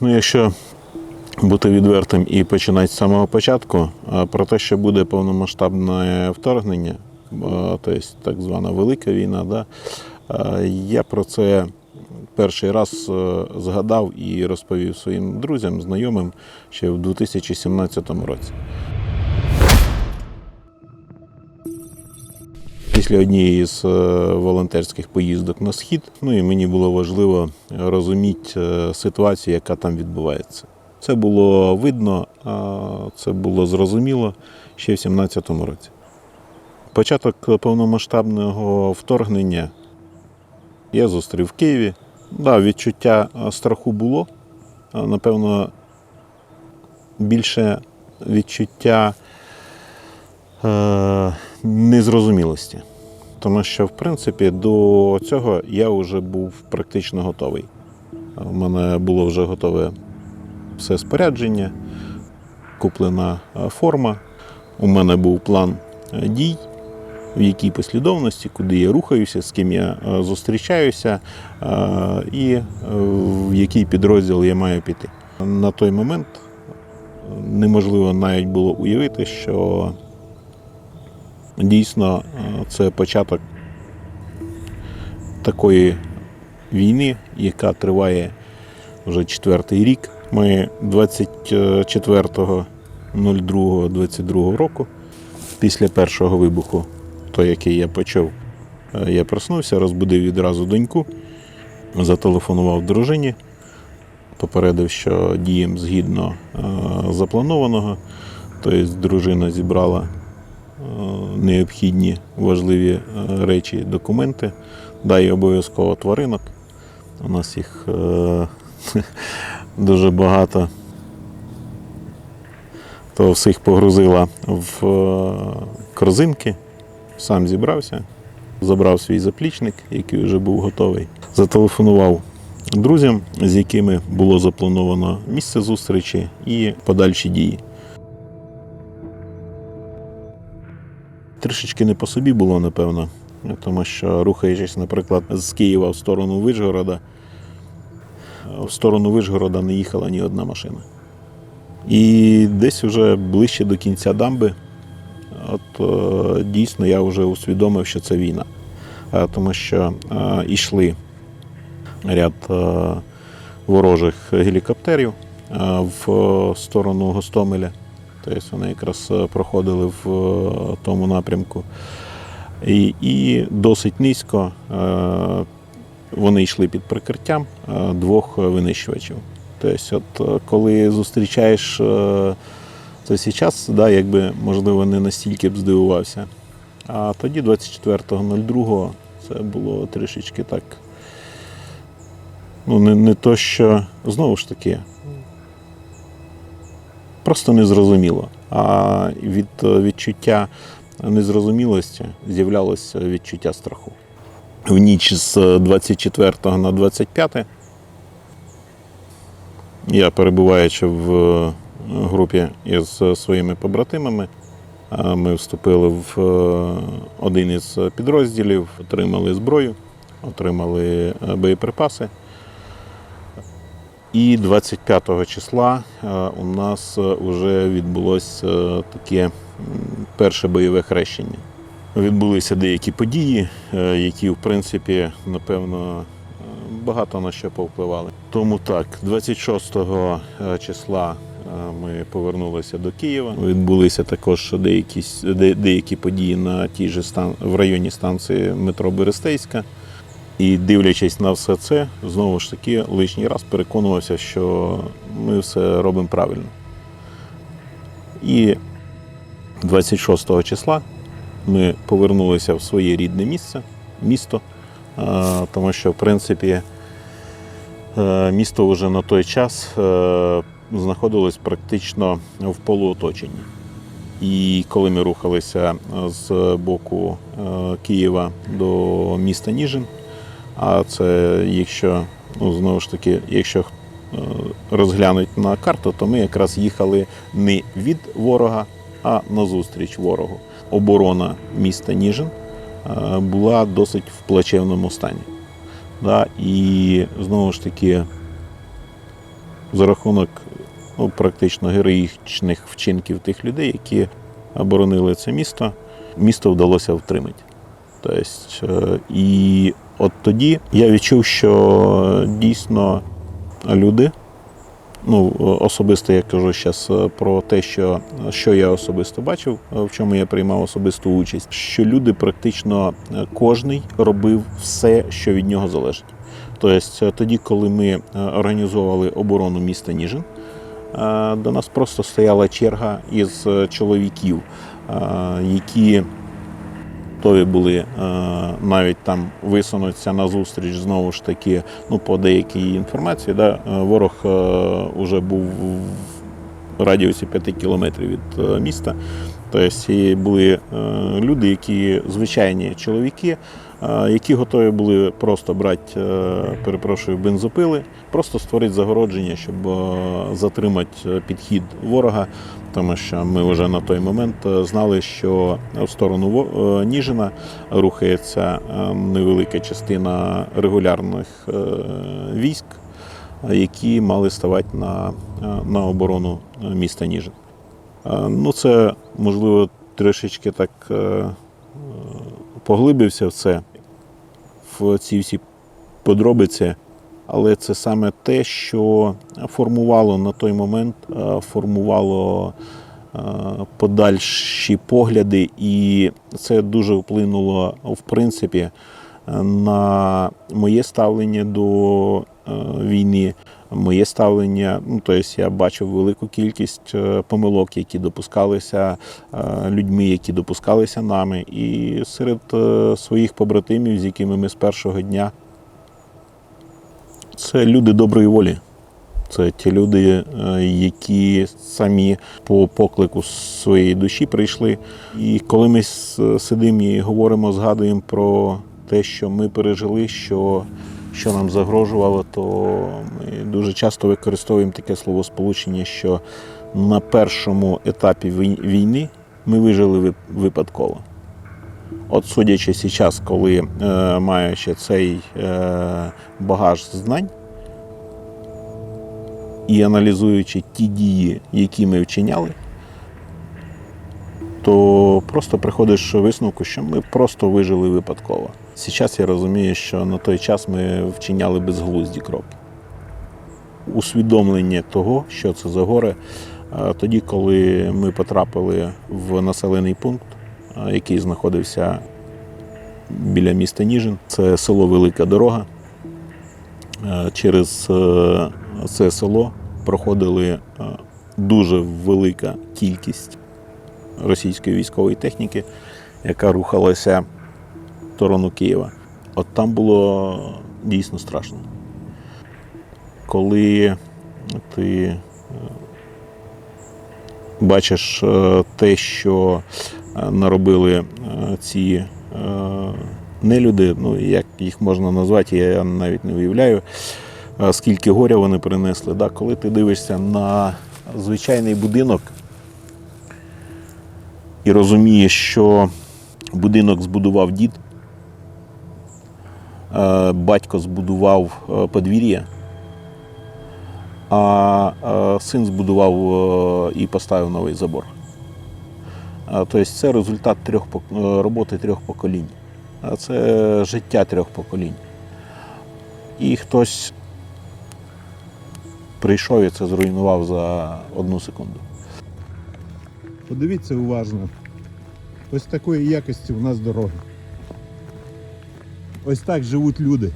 Ну, якщо бути відвертим і починати з самого початку, про те, що буде повномасштабне вторгнення, тобто так звана велика війна, да, я про це перший раз е, згадав і розповів своїм друзям, знайомим ще в 2017 році. Після однієї з е, волонтерських поїздок на схід, ну і мені було важливо розуміти е, ситуацію, яка там відбувається. Це було видно, це було зрозуміло ще в 2017 році. Початок повномасштабного вторгнення я зустрів в Києві. Да, відчуття е, страху було. Напевно, більше відчуття е, незрозумілості. Тому що, в принципі, до цього я вже був практично готовий. У мене було вже готове все спорядження, куплена форма. У мене був план дій, в якій послідовності, куди я рухаюся, з ким я зустрічаюся і е, в який підрозділ я маю піти. На той момент неможливо навіть було уявити, що дійсно е, це початок такої війни, яка триває вже четвертий рік. Ми 24.02.22 року, після першого вибуху, той, який я почув, е, я проснувся, розбудив відразу доньку, зателефонував дружині, попередив, що діємо згідно е, запланованого. Тобто дружина зібрала необхідні важливі е, речі, документи, да і обов'язково тваринок. У нас їх е, дуже багато. То всіх погрузила в е, корзинки, сам зібрався, забрав свій заплічник, який вже був готовий. Зателефонував друзям, з якими було заплановано місце зустрічі і подальші дії. Трішечки не по собі було, напевно, тому що рухаючись, наприклад, з Києва в сторону Вишгорода, в сторону Вишгорода не їхала ні одна машина. І десь вже ближче до кінця дамби, от е, дійсно я вже усвідомив, що це війна. Е, Тому що е, йшли ряд ворожих гелікоптерів в сторону Гостомеля. Тобто вони якраз е, проходили в е, тому напрямку. І, і досить низько е, вони йшли під прикриттям двох винищувачів. Тобто, от коли зустрічаєш це час, да, якби можливо не настільки б здивувався. А тоді, 24.02, це було трішечки так. Ну, не, не то, що знову ж таки, просто незрозуміло. А від е, відчуття незрозумілості з'являлося відчуття страху. В ніч з 24 на 25 я перебуваючи в е, групі із своїми побратимами, е, ми вступили в е, один із підрозділів, отримали зброю, отримали е, боєприпаси. І 25 числа е, у нас вже відбулося е, таке перше бойове хрещення. Відбулися деякі події, е, які, в принципі, напевно, е, багато на що повпливали. Тому так, 26 е, числа е, ми повернулися до Києва. Відбулися також деякі, деякі події на тій же стан, в районі станції метро Берестейська. І дивлячись на все це, знову ж таки, лишній раз переконувався, що ми все робимо правильно. І 26 числа ми повернулися в своє рідне місце, місто, тому що, в принципі, е, місто вже на той час е, знаходилось практично в полуоточенні. І коли ми рухалися з боку е, Києва до міста Ніжин, а це якщо, ну знову ж таки, якщо е, розглянуть на карту, то ми якраз їхали не від ворога, а назустріч ворогу. Оборона міста Ніжин е, була досить в плачевному стані. Да? І знову ж таки, за рахунок ну, практично героїчних вчинків тих людей, які оборонили це місто, місто вдалося втримати. Тобто, е, і от тоді я відчув, що дійсно люди, ну особисто я кажу зараз про те, що, що я особисто бачив, е, в чому я приймав особисту участь, що люди практично е, кожний робив все, що від нього залежить. Тобто, е, тоді, коли ми е, організовували оборону міста Ніжин, е, до нас просто стояла черга із е, чоловіків, е, які готові були е, навіть там висунутися на зустріч знову ж таки, ну по деякій інформації, да, е, ворог вже був в радіусі 5 кілометрів від е, міста. Тобто і були е, люди, які звичайні чоловіки, е, які готові були просто брати, е, перепрошую, бензопили, просто створити загородження, щоб е, затримати е, підхід ворога, тому що ми вже на той момент знали, що в сторону Ніжина рухається невелика частина регулярних військ, які мали ставати на, на оборону міста Ніжин. Ну, це можливо трішечки так поглибився в це, в ці всі подробиці, але це саме те, що формувало на той момент, е, формувало е, подальші погляди, і це дуже вплинуло в принципі на моє ставлення до е, війни, моє ставлення. Ну, тобто я бачив велику кількість е, помилок, які допускалися е, людьми, які допускалися нами, і серед е, своїх побратимів, з якими ми з першого дня. Це люди доброї волі. Це ті люди, які самі по поклику своєї душі прийшли. І коли ми сидимо і говоримо, згадуємо про те, що ми пережили, що, що нам загрожувало, то ми дуже часто використовуємо таке словосполучення, що на першому етапі війни ми вижили випадково. От судячи зараз, коли е, маючи цей е, багаж знань, і аналізуючи ті дії, які ми вчиняли, то просто приходиш до висновку, що ми просто вижили випадково. Зараз я розумію, що на той час ми вчиняли безглузді кроки. Усвідомлення того, що це за горе, е, тоді, коли ми потрапили в населений пункт, який знаходився біля міста Ніжин, це село Велика Дорога. Через е, це село проходили дуже велика кількість російської військової техніки, яка рухалася в сторону Києва. От там було дійсно страшно. Коли ти е, бачиш е, те, що е, наробили ці нелюди, ну як їх можна назвати, я навіть не уявляю, скільки горя вони принесли. Коли ти дивишся на звичайний будинок і розумієш, що будинок збудував дід, е, батько збудував е, подвір'я, а е, син збудував і поставив новий забор. Тобто це результат трьох роботи трьох поколінь. А Це життя трьох поколінь. І хтось прийшов і це зруйнував за одну секунду. Подивіться уважно. Ось такої якості у нас дороги. Ось так живуть люди.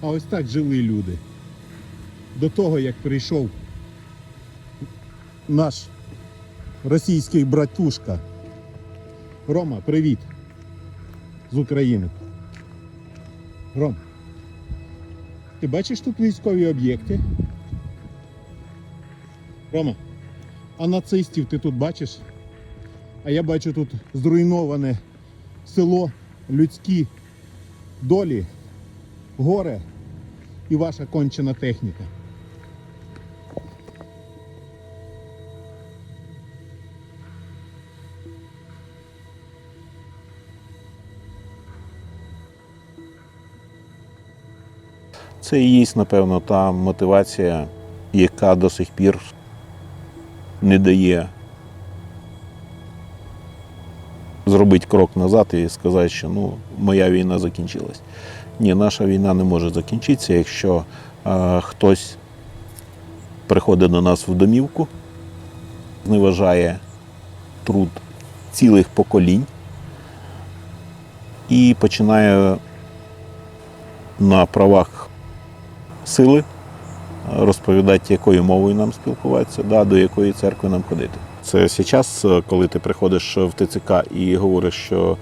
А ось так жили люди. До того, як прийшов наш російський братушка. Рома, привіт. З України. Ром. Ти бачиш тут військові об'єкти? Рома. А нацистів ти тут бачиш? А я бачу тут зруйноване село, людські долі, горе і ваша кончена техніка. Це і є, напевно, та мотивація, яка до сих пір не дає зробити крок назад і сказати, що ну, моя війна закінчилась. Ні, наша війна не може закінчитися, якщо е, хтось приходить до нас в домівку, зневажає труд цілих поколінь і починає на правах сили розповідати, якою мовою нам спілкуватися, да, до якої церкви нам ходити. Це зараз, коли ти приходиш в ТЦК і говориш, що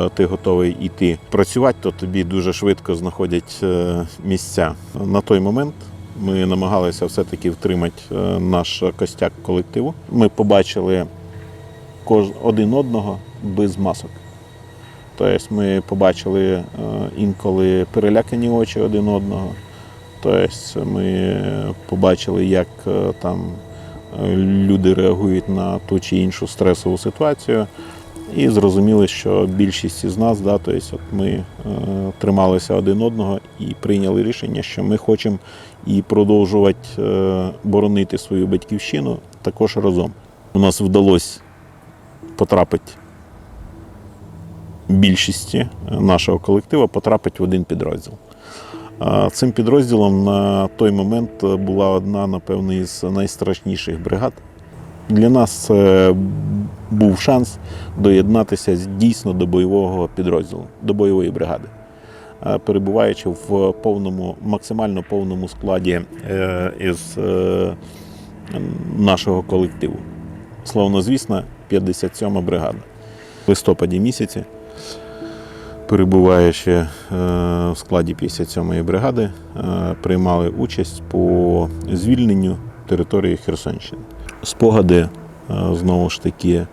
е, ти готовий йти працювати, то тобі дуже швидко знаходять е, місця. На той момент ми намагалися все-таки втримати е, наш костяк колективу. Ми побачили один одного без масок. Тобто ми побачили е, інколи перелякані очі один одного. Тобто ми побачили, як е, там е, люди реагують на ту чи іншу стресову ситуацію. І зрозуміли, що більшість із нас, да, тобто от ми е, трималися один одного і прийняли рішення, що ми хочемо і продовжувати е, боронити свою батьківщину також разом. У нас вдалося потрапити більшості нашого колективу потрапити в один підрозділ. Цим підрозділом на той момент була одна, напевно, із найстрашніших бригад. Для нас це був шанс доєднатися дійсно до бойового підрозділу, до бойової бригади, перебуваючи в повному, максимально повному складі е, із е, нашого колективу. Словно звісно, 57 бригада. В листопаді місяці перебуваючи е, в складі 57-ї бригади, е, приймали участь по звільненню території Херсонщини. Спогади, е, знову ж таки,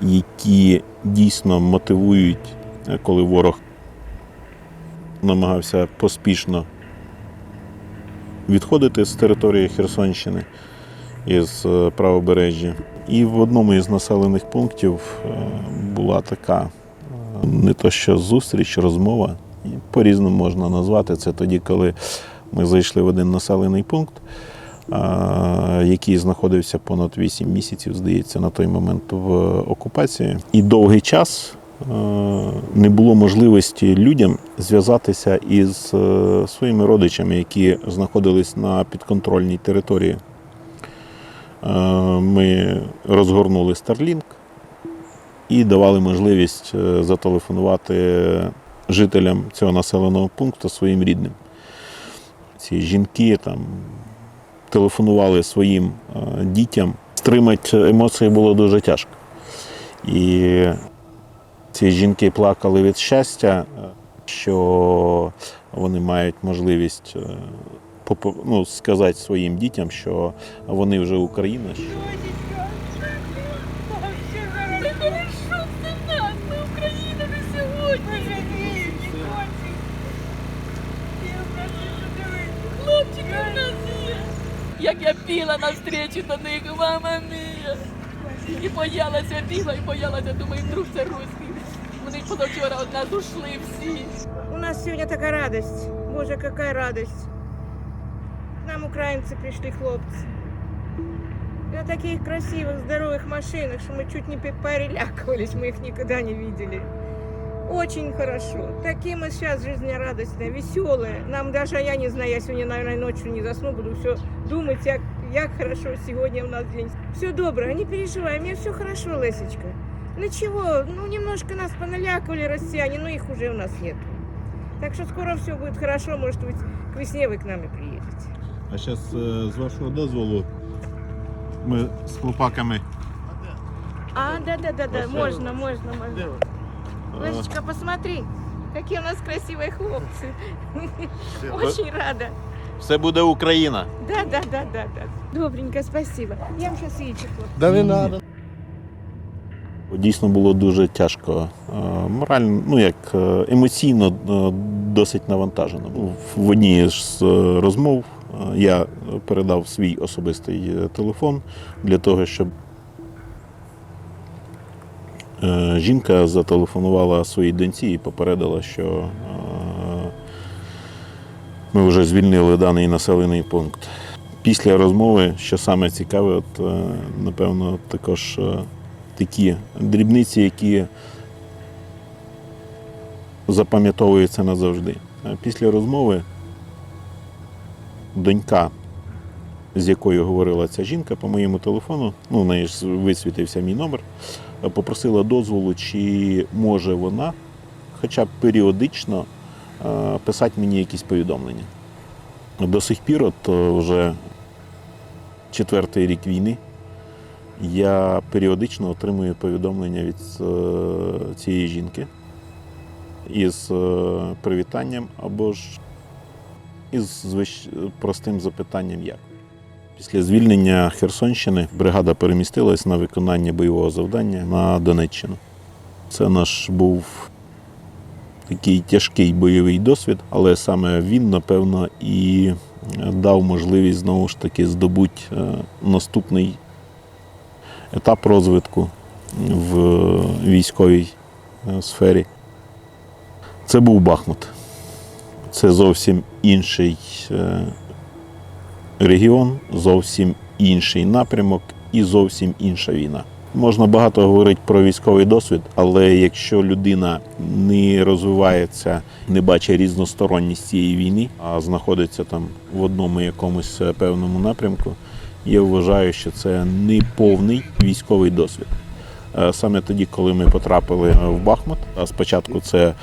які дійсно мотивують, коли ворог намагався поспішно відходити з території Херсонщини із правобережжя. І в одному із населених пунктів була така не то що зустріч, розмова, по-різному можна назвати це тоді, коли ми зайшли в один населений пункт, який знаходився понад 8 місяців, здається, на той момент в окупації. І довгий час е, не було можливості людям зв'язатися із е, своїми родичами, які знаходились на підконтрольній території. Е, Ми розгорнули Starlink і давали можливість е, зателефонувати жителям цього населеного пункту своїм рідним. Ці жінки там телефонували своїм е, дітям. Стримати емоції було дуже тяжко. І ці жінки плакали від щастя, е, що вони мають можливість ну, сказати своїм дітям, що вони вже Україна. що біла навстрічу до них, мама мія. І боялася, бігла і боялася, думаю, вдруг це русський. Вони позавчора від нас ушли всі. У нас сегодня такая радость. Боже, какая радость. К нам украинцы пришли, хлопцы. И на таких красивых, здоровых машинах, что мы чуть не пе- перелякивались, мы их никогда не видели. Очень хорошо. Такие мы сейчас жизнерадостные, веселые. Нам даже, я не знаю, я сегодня, наверное, ночью не засну, буду все думать, як, як хорошо сегодня у нас день. Все доброе, не переживай, мне все хорошо, Лесечка. Ничего, ну немножко нас поналякивали россияне, но их уже у нас нет. Так что скоро все будет хорошо, может быть, к весне вы к нам и приедете. А зараз, з вашого дозволу, ми з хлопаками. А, да-да-да-да, Красиво. можно, можно, можно. Лесечка, посмотри, какие у нас красивые хлопцы. Очень рада. Все буде Україна. Да-да-да-да-да. Добренько, спасибо. Я вам сейчас яичек вот. Да не треба. Дійсно було дуже тяжко. Е, Морально, ну як е, емоційно е, досить навантажено. В одній з розмов я передав свій особистий телефон для того, щоб жінка зателефонувала своїй доньці і попередила, що ми вже звільнили даний населений пункт. Після розмови, що саме цікаве, от, е, напевно, також е, такі дрібниці, які запам'ятовуються назавжди. Е, Після розмови донька, з якою говорила ця жінка по моєму телефону, ну, в неї ж висвітився мій номер, попросила дозволу, чи може вона хоча б періодично писати мені якісь повідомлення. До сих пір, от е, вже четвертий рік війни, я періодично отримую повідомлення від е, цієї жінки із е, привітанням або ж із простим запитанням як. Після звільнення Херсонщини бригада перемістилась на виконання бойового завдання на Донеччину. Це наш був такий тяжкий бойовий досвід, але саме він, напевно, і дав можливість знову ж таки здобути е, наступний етап розвитку в військовій е, сфері. Це був Бахмут. Це зовсім інший е, регіон, зовсім інший напрямок і зовсім інша війна. Можна багато говорити про військовий досвід, але якщо людина не розвивається, не бачить різносторонність цієї війни, а знаходиться там в одному якомусь е, певному напрямку, я вважаю, що це не повний військовий досвід. Е, Саме тоді, коли ми потрапили е, в Бахмут, а спочатку це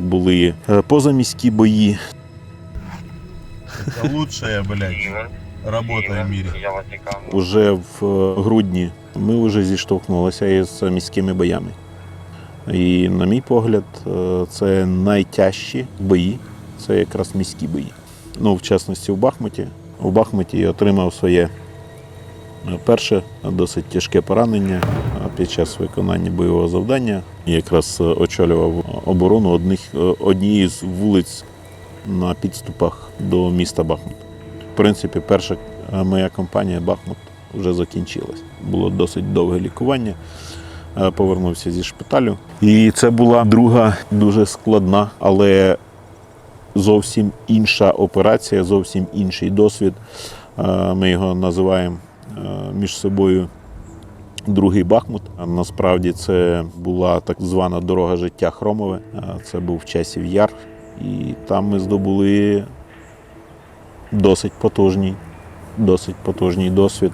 були позаміські бої, лучшая, блядь, работа в Ватикан. Уже в грудні ми вже зіштовхнулися із міськими боями. І, на мій погляд, е, це найтяжчі бої, це якраз міські бої. Ну, в частності в Бахмуті. У Бахмуті я отримав своє е, перше досить тяжке поранення під час виконання бойового завдання. Я якраз е, очолював оборону одних, однієї з вулиць на підступах до міста Бахмут. В принципі, перша моя компанія Бахмут вже закінчилась. Було досить довге лікування. Е, Повернувся зі шпиталю. І це була друга дуже складна, але зовсім інша операція, зовсім інший досвід. Е, Ми його називаємо е, між собою другий Бахмут. Насправді це була так звана дорога життя Хромове. Це був часів яр. І там ми здобули досить потужний, досить потужний досвід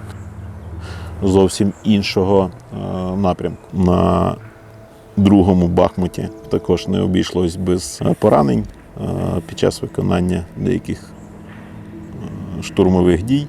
зовсім іншого е, напрямку. На другому Бахмуті також не обійшлось без е, поранень е, під час виконання деяких штурмових дій.